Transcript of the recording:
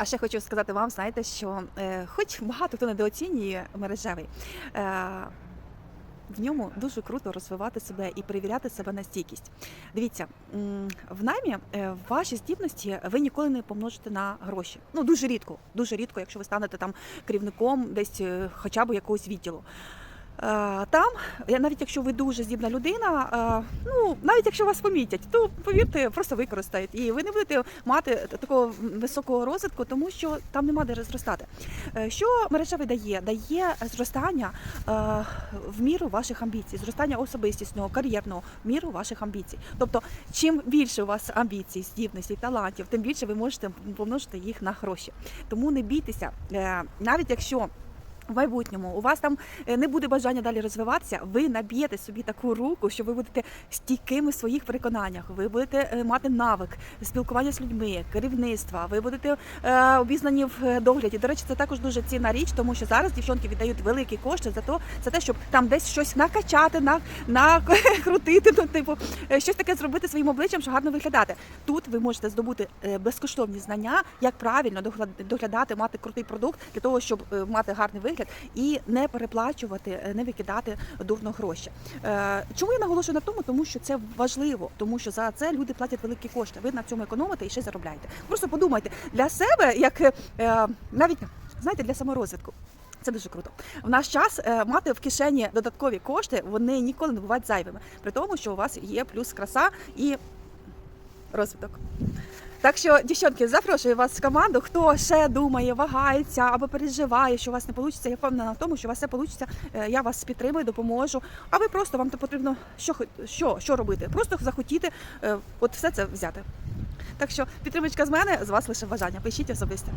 А ще хочу сказати вам, знаєте, що е, хоч багато хто недооцінює мережевий. Е, в ньому дуже круто розвивати себе і перевіряти себе на стійкість. Дивіться, в наймі е, ваші здібності ви ніколи не помножите на гроші. Ну дуже рідко, дуже рідко, якщо ви станете там керівником десь е, хоча б якогось відділу. Е, Там, навіть якщо ви дуже здібна людина, е, ну навіть якщо вас помітять, то повірте, просто використають, і ви не будете мати такого високого розвитку, тому що там нема де зростати. Е, Що мережевий дає? Дає зростання в міру ваших амбіцій, зростання особистісного, кар'єрного в міру ваших амбіцій. Тобто, чим більше у вас амбіцій, здібностей, талантів, тим більше ви можете помножити їх на гроші. Тому не бійтеся, навіть якщо. В майбутньому у вас там е, не буде бажання далі розвиватися, ви наб'єте собі таку руку, що ви будете стійкими в своїх переконаннях, ви будете е, мати навик спілкування з людьми, керівництва, ви будете е, обізнані в е, догляді. До речі, це також дуже цінна річ, тому що зараз дівчонки віддають великі кошти за то, за те, щоб там десь щось накачати, на, накрутити, ну типу щось таке зробити своїм обличчям, щоб гарно виглядати. Тут ви можете здобути безкоштовні знання, як правильно доглядати, мати крутий продукт для того, щоб мати гарний вигляд і не переплачувати, е, не викидати дурно гроші. Е, Чому я наголошую на тому? Тому що це важливо, тому що за це люди платять великі кошти. Ви на цьому економите і ще заробляєте. Просто подумайте для себе, як е, навіть знаєте, для саморозвитку. Це дуже круто. В наш час мати в кишені додаткові кошти, вони ніколи не бувають зайвими, при тому, що у вас є плюс краса і розвиток. Так що, дівчонки, запрошую вас в команду. Хто ще думає, вагається або переживає, що у вас не вийде, я впевнена в тому, що у вас все вийде. Я вас підтримую, допоможу. А ви просто вам потрібно що, що, що робити? Просто захотіти е, от все це взяти. Так що підтримочка з мене, з вас лише бажання. Пишіть особисто.